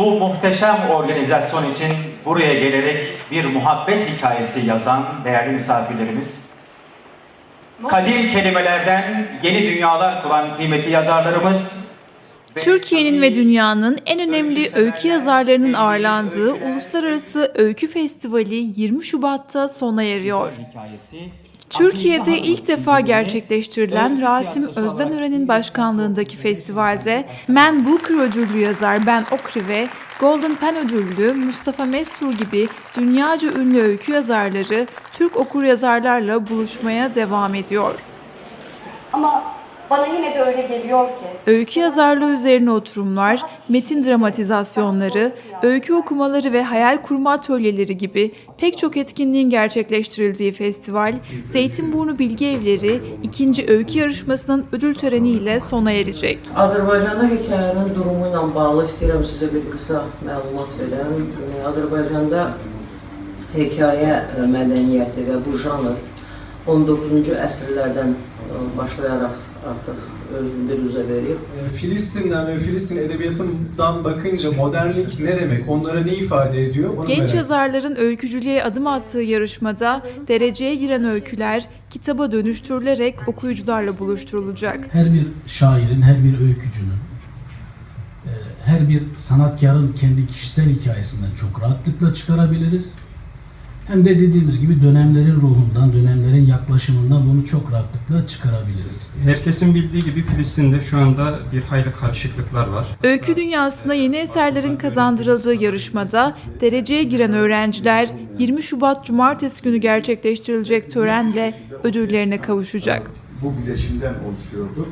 Bu muhteşem organizasyon için buraya gelerek bir muhabbet hikayesi yazan değerli misafirlerimiz, kadim kelimelerden yeni dünyalar kuran kıymetli yazarlarımız, Türkiye'nin ve dünyanın en önemli öykü yazarlarının ağırlandığı Uluslararası Öykü Festivali 20 Şubat'ta sona eriyor. Türkiye'de ilk defa gerçekleştirilen Rasim Özdenören'in başkanlığındaki festivalde Man Booker ödüllü yazar Ben Okri ve Golden Pen ödüllü Mustafa Mestur gibi dünyaca ünlü öykü yazarları Türk okuryazarlarla buluşmaya devam ediyor. Ama bana yine de öyle geliyor ki Öykü yazarlığı üzerine oturumlar, metin dramatizasyonları, öykü okumaları ve hayal kurma atölyeleri gibi pek çok etkinliğin gerçekleştirildiği festival, Zeytinburnu Bilgi Evleri 2. Öykü Yarışması'nın ödül töreniyle sona erecek. Azərbaycanda hekayənin durumu ilə bağlı istəyirəm sizə bir qısa məlumat verəm. Yəni, Azərbaycanda hekayə ə, mədəniyyəti və bu janr 19-cu əsrlərdən ə, başlayaraq artıq özünü bir üzə verib. E, Filistin'den ve Filistin edebiyatından bakınca modernlik ne demek? Onlara ne ifade ediyor? Onu Genç merak yazarların öykücülüğe adım attığı yarışmada dereceye giren öyküler kitaba dönüştürülerek okuyucularla buluşturulacak. her bir şairin, her bir öykücünün, e, her bir sanatkarın kendi kişisel hikayesinden çok rahatlıkla çıkarabiliriz. Hem de dediğimiz gibi dönemlerin ruhundan, dönemlerin yaklaşımından bunu çok rahatlıkla çıkarabiliriz. Herkesin bildiği gibi Filistin'de şu anda bir hayli karışıklıklar var. Öykü dünyasına yeni eserlerin kazandırıldığı yarışmada dereceye giren öğrenciler 20 Şubat Cumartesi günü gerçekleştirilecek törenle ödüllerine kavuşacak. bu bileşimden oluşuyordu.